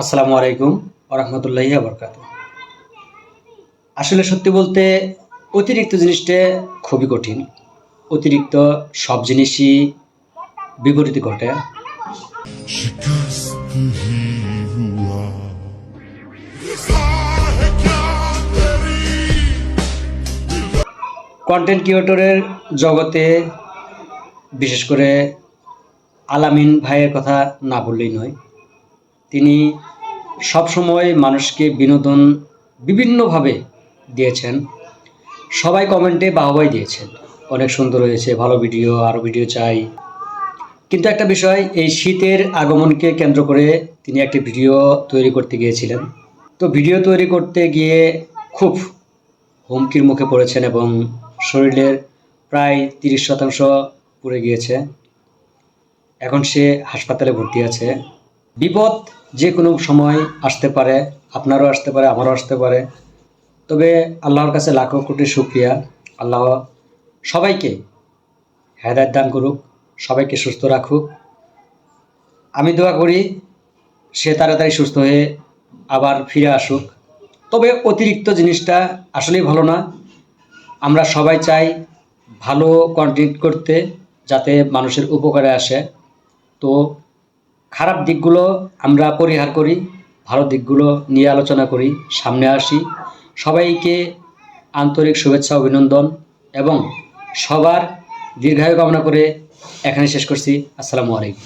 আসসালামু আলাইকুম ওরহমতুল্লাহি আবরকাত আসলে সত্যি বলতে অতিরিক্ত জিনিসটা খুবই কঠিন। অতিরিক্ত সব জিনিসই বিপরীত ঘটে। কন্টেন্ট ক্রিয়েটরের জগতে বিশেষ করে আলামিন ভাইয়ের কথা না বললেই নয়। তিনি সবসময় মানুষকে বিনোদন বিভিন্নভাবে দিয়েছেন। সবাই কমেন্টে বাহবাই দিয়েছেন। অনেক সুন্দর হয়েছে, ভালো ভিডিও আরও ভিডিও চাই। কিন্তু একটা বিষয়, এই শীতের আগমনকে কেন্দ্র করে তিনি একটি ভিডিও তৈরি করতে গিয়েছিলেন। তো ভিডিও তৈরি করতে গিয়ে খুব হুমকির মুখে পড়েছেন এবং শরীরের প্রায় তিরিশ শতাংশ পুড়ে গিয়েছে। এখন সে হাসপাতালে ভর্তি আছে। বিপদ যে কোনো সময় আসতে পারে, আপনারও আসতে পারে, আমারও আসতে পারে। তবে আল্লাহর কাছে লাখো কোটি শুক্রিয়া। আল্লাহ সবাইকে হেদায়ত দান করুক, সবাইকে সুস্থ রাখুক। আমি দোয়া করি, সে তাড়াতাড়ি সুস্থ হয়ে আবার ফিরে আসুক। তবে অতিরিক্ত জিনিসটা আসলেই ভালো না। আমরা সবাই চাই ভালো কন্টেন্ট করতে, যাতে মানুষের উপকারে আসে। তো খারাপ দিকগুলো আমরা পরিহার করি, ভালো দিকগুলো নিয়ে আলোচনা করি, সামনে আসি। সবাইকে আন্তরিক শুভেচ্ছা, অভিনন্দন এবং সবার দীর্ঘায়ু কামনা করে এখানে শেষ করছি। আসসালামু আলাইকুম।